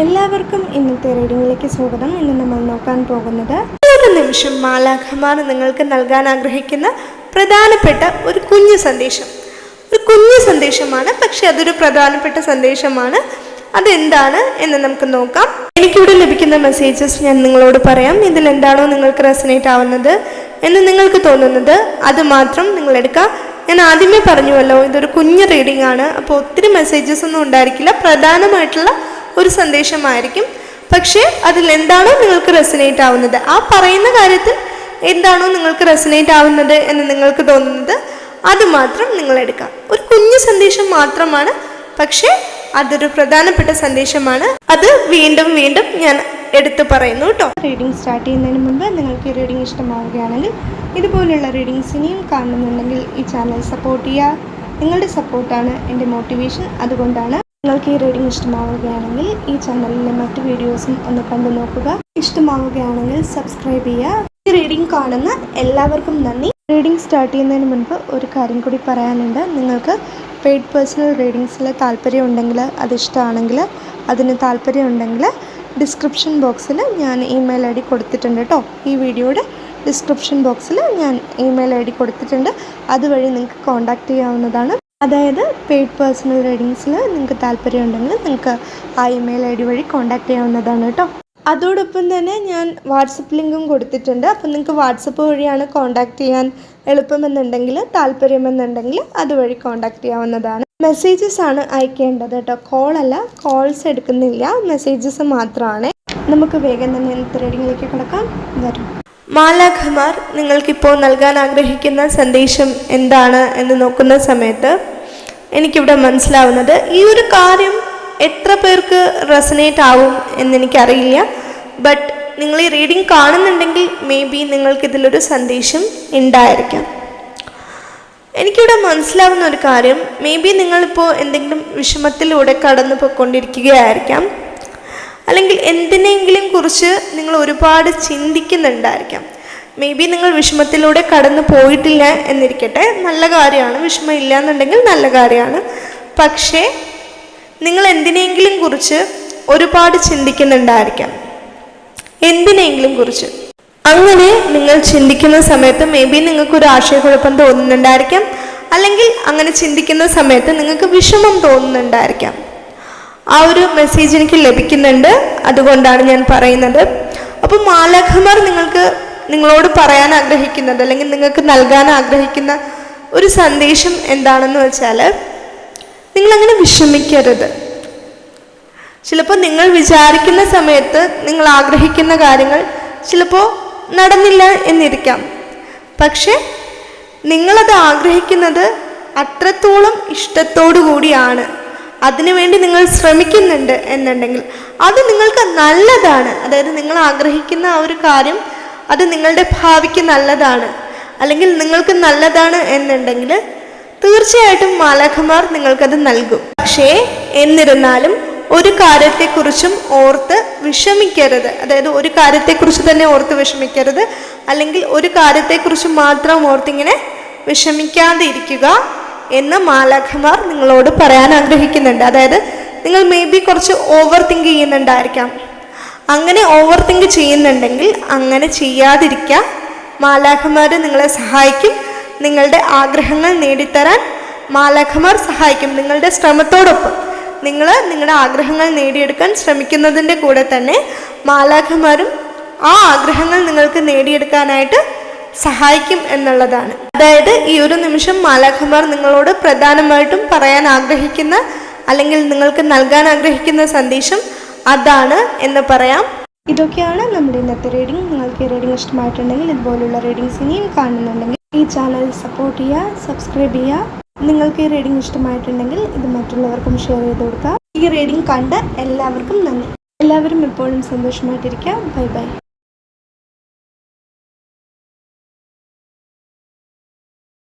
എല്ലാവർക്കും ഇന്നത്തെ റീഡിങ്ങിലേക്ക് സ്വാഗതം. ഇന്ന് നമ്മൾ നോക്കാൻ പോകുന്നത് ഒരു നിമിഷം മാലാഖമാർ നിങ്ങൾക്ക് നൽകാൻ ആഗ്രഹിക്കുന്ന പ്രധാനപ്പെട്ട ഒരു കുഞ്ഞു സന്ദേശം. ഒരു കുഞ്ഞു സന്ദേശമാണ് പക്ഷെ അതൊരു പ്രധാനപ്പെട്ട സന്ദേശമാണ്. അതെന്താണ് എന്ന് നമുക്ക് നോക്കാം. എനിക്കിവിടെ ലഭിക്കുന്ന മെസ്സേജസ് ഞാൻ നിങ്ങളോട് പറയാം. ഇതിൽ എന്താണോ നിങ്ങൾക്ക് റെസനേറ്റ് ആവുന്നത് എന്ന് നിങ്ങൾക്ക് തോന്നുന്നത് അത് മാത്രം നിങ്ങൾ എടുക്കുക ഞാൻ ആദ്യമേ പറഞ്ഞുവല്ലോ ഇതൊരു കുഞ്ഞു റീഡിംഗ് ആണ്. അപ്പോൾ ഒത്തിരി മെസ്സേജസ് ഒന്നും ഉണ്ടായിരിക്കില്ല. പ്രധാനമായിട്ടുള്ള ഒരു സന്ദേശമായിരിക്കും. പക്ഷേ അതിൽ എന്താണോ നിങ്ങൾക്ക് റെസനേറ്റ് ആവുന്നത്. ആ പറയുന്ന കാര്യത്തിൽ എന്താണോ നിങ്ങൾക്ക് റെസനേറ്റ് ആവുന്നത് എന്ന് നിങ്ങൾക്ക് തോന്നുന്നത് അത് മാത്രം നിങ്ങൾ എടുക്കാം. ഒരു കുഞ്ഞു സന്ദേശം മാത്രമാണ്. പക്ഷേ അതൊരു പ്രധാനപ്പെട്ട സന്ദേശമാണ്. അത് വീണ്ടും വീണ്ടും ഞാൻ എടുത്തു പറയുന്നു കേട്ടോ. റീഡിംഗ് സ്റ്റാർട്ട് ചെയ്യുന്നതിന് മുമ്പ് നിങ്ങൾക്ക് ഈ റീഡിംഗ് ഇഷ്ടമാവുകയാണെങ്കിൽ ഇതുപോലുള്ള റീഡിങ്സ് ഇനിയും കാണുന്നുണ്ടെങ്കിൽ ഈ ചാനൽ സപ്പോർട്ട് ചെയ്യുക. നിങ്ങളുടെ സപ്പോർട്ടാണ് എന്റെ മോട്ടിവേഷൻ അതുകൊണ്ടാണ് നിങ്ങൾക്ക് ഈ റീഡിംഗ് ഇഷ്ടമാവുകയാണെങ്കിൽ ഈ ചാനലിലെ മറ്റു വീഡിയോസും ഒന്ന് കണ്ടു നോക്കുക. ഇഷ്ടമാവുകയാണെങ്കിൽ സബ്സ്ക്രൈബ് ചെയ്യുക. ഈ റീഡിംഗ് കാണുന്ന എല്ലാവർക്കും നന്ദി. റീഡിംഗ് സ്റ്റാർട്ട് ചെയ്യുന്നതിന് മുൻപ് ഒരു കാര്യം കൂടി പറയാനുണ്ട്. നിങ്ങൾക്ക് പെയ്ഡ് പേഴ്സണൽ റീഡിങ്സിൽ താല്പര്യം ഉണ്ടെങ്കിൽ അത് ഇഷ്ടമാണെങ്കിൽ അതിന് താല്പര്യം ഉണ്ടെങ്കിൽ ഡിസ്ക്രിപ്ഷൻ ബോക്സിൽ ഞാൻ ഇമെയിൽ ഐ ഡി കൊടുത്തിട്ടുണ്ട് കേട്ടോ ഈ വീഡിയോയുടെ ഡിസ്ക്രിപ്ഷൻ ബോക്സിൽ ഞാൻ ഇമെയിൽ ഐ ഡി കൊടുത്തിട്ടുണ്ട്. അതുവഴി നിങ്ങൾക്ക് കോൺടാക്റ്റ് ചെയ്യാവുന്നതാണ്. അതായത് പെയ്ഡ് പേഴ്സണൽ റീഡിങ്സിൽ നിങ്ങൾക്ക് താല്പര്യം ഉണ്ടെങ്കിൽ നിങ്ങൾക്ക് ആ ഇമെയിൽ ഐ ഡി വഴി കോൺടാക്റ്റ് ചെയ്യാവുന്നതാണ് കേട്ടോ. അതോടൊപ്പം തന്നെ ഞാൻ വാട്സപ്പ് ലിങ്കും കൊടുത്തിട്ടുണ്ട്. അപ്പം നിങ്ങൾക്ക് വാട്സപ്പ് വഴിയാണ് കോൺടാക്റ്റ് ചെയ്യാൻ എളുപ്പമെന്നുണ്ടെങ്കിൽ താല്പര്യമെന്നുണ്ടെങ്കിൽ അതുവഴി കോൺടാക്റ്റ് ചെയ്യാവുന്നതാണ്. മെസ്സേജസ് ആണ് അയക്കേണ്ടത് കേട്ടോ. കോളല്ല കോൾസ് എടുക്കുന്നില്ല. മെസ്സേജസ് മാത്രമാണ് നമുക്ക് വേഗം തന്നെ ഇന്നത്തെ കിടക്കാം. വരും. മാലാഖമാർ നിങ്ങൾക്കിപ്പോൾ നൽകാൻ ആഗ്രഹിക്കുന്ന സന്ദേശം എന്താണ് എന്ന് നോക്കുന്ന സമയത്ത് എനിക്കിവിടെ മനസ്സിലാവുന്നത് ഈ ഒരു കാര്യം എത്ര പേർക്ക് റെസനേറ്റ് ആവും എന്നെനിക്കറിയില്ല. ബട്ട് നിങ്ങൾ ഈ റീഡിംഗ് കാണുന്നുണ്ടെങ്കിൽ മേ ബി നിങ്ങൾക്കിതിലൊരു സന്ദേശം ഉണ്ടായിരിക്കാം. എനിക്കിവിടെ മനസ്സിലാവുന്ന ഒരു കാര്യം മേ ബി നിങ്ങളിപ്പോൾ എന്തെങ്കിലും വിഷമത്തിലൂടെ കടന്നു പോയിക്കൊണ്ടിരിക്കുകയായിരിക്കാം അല്ലെങ്കിൽ എന്തിനെങ്കിലും കുറിച്ച് നിങ്ങൾ ഒരുപാട് ചിന്തിക്കുന്നുണ്ടായിരിക്കാം. മേ ബി നിങ്ങൾ വിഷമത്തിലൂടെ കടന്നു പോയിട്ടില്ല എന്നിരിക്കട്ടെ. നല്ല കാര്യമാണ്. വിഷമം ഇല്ല എന്നുണ്ടെങ്കിൽ നല്ല കാര്യമാണ്. പക്ഷേ നിങ്ങൾ എന്തിനെങ്കിലും കുറിച്ച് ഒരുപാട് ചിന്തിക്കുന്നുണ്ടായിരിക്കാം. എന്തിനെങ്കിലും കുറിച്ച്. അങ്ങനെ നിങ്ങൾ ചിന്തിക്കുന്ന സമയത്ത് മേ ബി നിങ്ങൾക്കൊരു ആശയക്കുഴപ്പം തോന്നുന്നുണ്ടായിരിക്കാം. അല്ലെങ്കിൽ അങ്ങനെ ചിന്തിക്കുന്ന സമയത്ത് നിങ്ങൾക്ക് വിഷമം തോന്നുന്നുണ്ടായിരിക്കാം. ആ ഒരു മെസ്സേജ് എനിക്ക് ലഭിക്കുന്നുണ്ട്. അതുകൊണ്ടാണ് ഞാൻ പറയുന്നത്. അപ്പോൾ മാലാഖമാർ നിങ്ങൾക്ക് നിങ്ങളോട് പറയാൻ ആഗ്രഹിക്കുന്നത് അല്ലെങ്കിൽ നിങ്ങൾക്ക് നൽകാൻ ആഗ്രഹിക്കുന്ന ഒരു സന്ദേശം എന്താണെന്ന് വെച്ചാൽ നിങ്ങളങ്ങനെ വിഷമിക്കരുത്. ചിലപ്പോൾ നിങ്ങൾ വിചാരിക്കുന്ന സമയത്ത് നിങ്ങൾ ആഗ്രഹിക്കുന്ന കാര്യങ്ങൾ ചിലപ്പോൾ നടന്നില്ല എന്നിരിക്കാം. പക്ഷേ നിങ്ങളത് ആഗ്രഹിക്കുന്നത് അത്രത്തോളം ഇഷ്ടത്തോടു കൂടിയാണ് അതിനുവേണ്ടി നിങ്ങൾ ശ്രമിക്കുന്നുണ്ട് എന്നുണ്ടെങ്കിൽ അത് നിങ്ങൾക്ക് നല്ലതാണ്. അതായത് നിങ്ങൾ ആഗ്രഹിക്കുന്ന ആ ഒരു കാര്യം അത് നിങ്ങളുടെ ഭാവിക്ക് നല്ലതാണ്. അല്ലെങ്കിൽ നിങ്ങൾക്ക് നല്ലതാണ് എന്നുണ്ടെങ്കിൽ തീർച്ചയായിട്ടും മാലാഖമാർ നിങ്ങൾക്കത് നൽകും. പക്ഷേ എന്നിരുന്നാലും ഒരു കാര്യത്തെക്കുറിച്ചും ഓർത്ത് വിഷമിക്കരുത്. അതായത് ഒരു കാര്യത്തെക്കുറിച്ച് തന്നെ ഓർത്ത് വിഷമിക്കരുത്. അല്ലെങ്കിൽ ഒരു കാര്യത്തെക്കുറിച്ച് മാത്രം ഓർത്തിങ്ങനെ വിഷമിക്കാതെ ഇരിക്കുക എന്ന് മാലാഖമാർ നിങ്ങളോട് പറയാൻ ആഗ്രഹിക്കുന്നുണ്ട്. അതായത് നിങ്ങൾ മേ ബി കുറച്ച് ഓവർ തിങ്ക് ചെയ്യുന്നുണ്ടായിരിക്കാം. അങ്ങനെ ഓവർ തിങ്ക് ചെയ്യുന്നുണ്ടെങ്കിൽ അങ്ങനെ ചെയ്യാതിരിക്കുക മാലാഖമാർ നിങ്ങളെ സഹായിക്കും. നിങ്ങളുടെ ആഗ്രഹങ്ങൾ നേടിത്തരാൻ മാലാഖമാർ സഹായിക്കും. നിങ്ങളുടെ ശ്രമത്തോടൊപ്പം നിങ്ങൾ നിങ്ങളുടെ ആഗ്രഹങ്ങൾ നേടിയെടുക്കാൻ ശ്രമിക്കുന്നതിന്റെ കൂടെ തന്നെ മാലാഖമാരും ആ ആഗ്രഹങ്ങൾ നിങ്ങൾക്ക് നേടിയെടുക്കാനായിട്ട് സഹായിക്കും എന്നുള്ളതാണ്. അതായത് ഈ ഒരു നിമിഷം മാലാഖമാർ നിങ്ങളോട് പ്രധാനമായിട്ടും പറയാൻ ആഗ്രഹിക്കുന്ന അല്ലെങ്കിൽ നിങ്ങൾക്ക് നൽകാൻ ആഗ്രഹിക്കുന്ന സന്ദേശം അതാണ് എന്ന് പറയാം. ഇതൊക്കെയാണ് നമ്മുടെ ഇന്നത്തെ റീഡിംഗ് നിങ്ങൾക്ക് ഈ റീഡിംഗ് ഇഷ്ടമായിട്ടുണ്ടെങ്കിൽ ഇതുപോലുള്ള റീഡിങ്സ് ഇനിയും കാണുന്നുണ്ടെങ്കിൽ ഈ ചാനൽ സപ്പോർട്ട് ചെയ്യുക സബ്സ്ക്രൈബ് ചെയ്യുക. നിങ്ങൾക്ക് ഈ റീഡിംഗ് ഇഷ്ടമായിട്ടുണ്ടെങ്കിൽ ഇത് മറ്റുള്ളവർക്കും ഷെയർ ചെയ്ത് കൊടുക്കുക. ഈ റീഡിംഗ് കണ്ട എല്ലാവർക്കും നന്ദി. എല്ലാവരും എപ്പോഴും സന്തോഷമായിട്ടിരിക്കുക. Bye bye